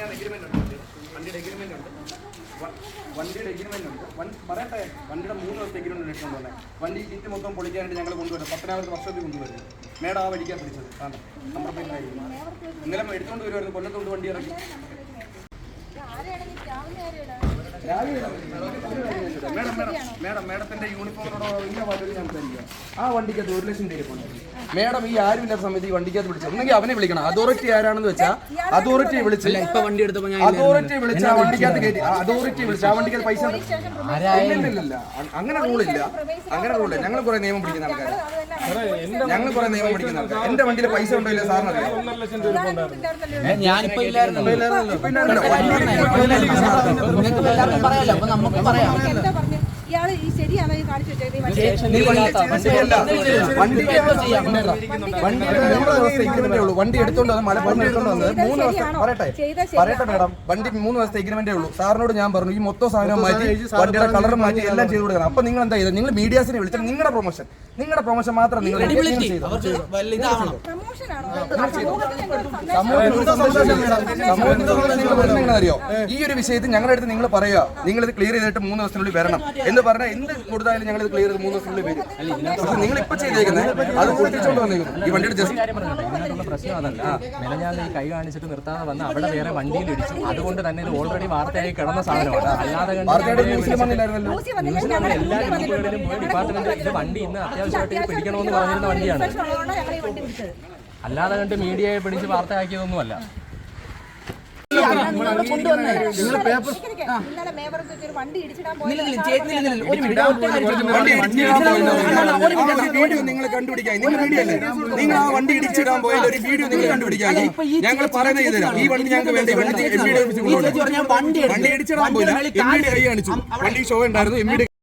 ഞാൻ എഗ്രിമെന്റ് ഉണ്ട്. വണ്ടിയുടെ എഗ്രിമെന്റ് ഉണ്ട്. വണ്ടിയുടെ എഗ്രിമെന്റ് ഉണ്ട്. വണ്ടി പറയട്ടെ വണ്ടിയുടെ മൂന്ന് വർഷത്തെ എഗ്രിമെന്റ് ഇട്ടുണ്ട് തന്നെ വണ്ടി ഇറ്റ് മൊത്തം പൊളിക്കാനായിട്ട് ഞങ്ങൾ കൊണ്ടുവരും. പത്തനാപുരത്ത് വർഷത്തിൽ കൊണ്ടുവരും. മേഡം ആ വഴിക്കാൻ പിടിച്ചത്. കാരണം നമ്മുടെ പേരിലായിരുന്നു ഇന്നലെ എടുത്തുകൊണ്ട് വരുമായിരുന്നു കൊല്ലത്തോണ്ട് വണ്ടി ഇറക്കി. മേഡം മേഡം മേഡം മേഡത്തിന്റെ യൂണിഫോമിനോടോ ഇന്ന പാട്ടൊരു സംസാരിക്കുക. ആ വണ്ടിക്കകത്ത് ഒരു ലക്ഷം രൂപ മേഡം ഈ ആരും ഇല്ലാത്ത സമയത്ത് ഈ വണ്ടിക്കകത്ത് വിളിച്ചു ഒന്നെങ്കിൽ അവനെ വിളിക്കണം. അതോറിറ്റി ആരാണെന്ന് വെച്ചാൽ അതോറിറ്റി വിളിച്ച് ഇപ്പൊ വണ്ടി എടുത്തപ്പോ ഞാൻ അതോറിറ്റി വിളിച്ച് ആ വണ്ടിക്കകത്ത് കയറ്റി. അതോറിറ്റി വിളിച്ച് ആ വണ്ടിക്കകത്ത് പൈസ അങ്ങനെ റൂളില്ല അങ്ങനെ റൂളില്ല ഞങ്ങൾ കുറെ നിയമം പിടിക്കുന്ന ആൾക്കാർ ഞങ്ങൾ കുറെ നിയമം ആൾക്കാർ എന്റെ വണ്ടിയിൽ പൈസ ഉണ്ടോ ഇല്ല സാറിന് അറിയാം? ഞാനിപ്പോ ഇല്ലായിരുന്നു നിങ്ങൾക്ക് എല്ലാവർക്കും പറയാലോ. നമുക്ക് പറയാം. വണ്ടി എടുത്തോണ്ട് വന്ന് മലപ്പുറം എടുത്തോണ്ട് വന്നത് മൂന്ന് ദിവസം പറയട്ടെ പറയട്ടെ മേഡം വണ്ടി മൂന്ന് ദിവസത്തെ എഗ്രിമെന്റേ ഉള്ളൂ സാറിനോട് ഞാൻ പറഞ്ഞു ഈ മൊത്തം സാധനം മാറ്റി വണ്ടിയുടെ കളർ മാറ്റി എല്ലാം ചെയ്തു കൊടുക്കണം അപ്പൊ നിങ്ങൾ എന്താ ചെയ്തത് നിങ്ങൾ മീഡിയാസിനെ വിളിച്ചാൽ നിങ്ങളുടെ പ്രൊമോഷൻ നിങ്ങളുടെ പ്രൊമോഷൻ മാത്രം. നിങ്ങൾ അറിയോ ഈ ഒരു വിഷയത്തിൽ ഞങ്ങളുടെ അടുത്ത് നിങ്ങൾ പറയുക നിങ്ങൾ ഇത് ക്ലിയർ ചെയ്തിട്ട് മൂന്ന് ദിവസത്തിനുള്ളിൽ വരണം എന്ന് പറഞ്ഞാൽ എന്ത് കൊടുത്താലും ഞങ്ങൾ ഇത് ചെയ്ത് മൂന്ന് ഫുള്ള് വരും പക്ഷെ നിങ്ങൾ ഇപ്പൊ ചെയ്തേക്കുന്നത് അത് പൊട്ടിച്ചോണ്ട് വന്നേക്കുന്നു. ഈ വണ്ടിയുടെ ജസ്റ്റ് പ്രശ്നം അതല്ല. മെനഞ്ഞാന്ന് ഈ കൈ കാണിച്ചിട്ട് നിർത്താതെ വന്ന് അവിടെ വേറെ വണ്ടിയിൽ ഇടിച്ചു. അതുകൊണ്ട് തന്നെ ഇത് ഓൾറെഡി വാർത്തയായി കിടന്ന സാധനമാണ്. അല്ലാതെ ഞങ്ങളുടെ എല്ലാ. ഡിപ്പാർട്ട്മെന്റിലും പോയി ഡിപ്പാർട്ട്മെന്റ് ഇത് വണ്ടി ഇന്ന് അത്യാവശ്യമായിട്ട് പിടിക്കണമെന്ന് പറഞ്ഞിരുന്ന വണ്ടിയാണ്. അല്ലാതെ കണ്ട് മീഡിയയെ പിടിച്ച് വാർത്തയാക്കിയതൊന്നുമല്ല. നിങ്ങൾ കണ്ടുപിടിക്കാൻ. നിങ്ങൾ നിങ്ങൾ ആ വണ്ടി ഇടിച്ചിടാൻ പോയാൽ ഒരു വീഡിയോ നിങ്ങൾ കണ്ടുപിടിക്കാൻ. ഞങ്ങൾ പറയുന്നത് ചെയ്തുതരാം ഈ വണ്ടി ഞങ്ങൾക്ക് വേണ്ടി വണ്ടി ഇടിച്ചിടാൻ പോയില്ല എം കൈ കാണിച്ചു. വണ്ടി ഷോ ഉണ്ടായിരുന്നു. എം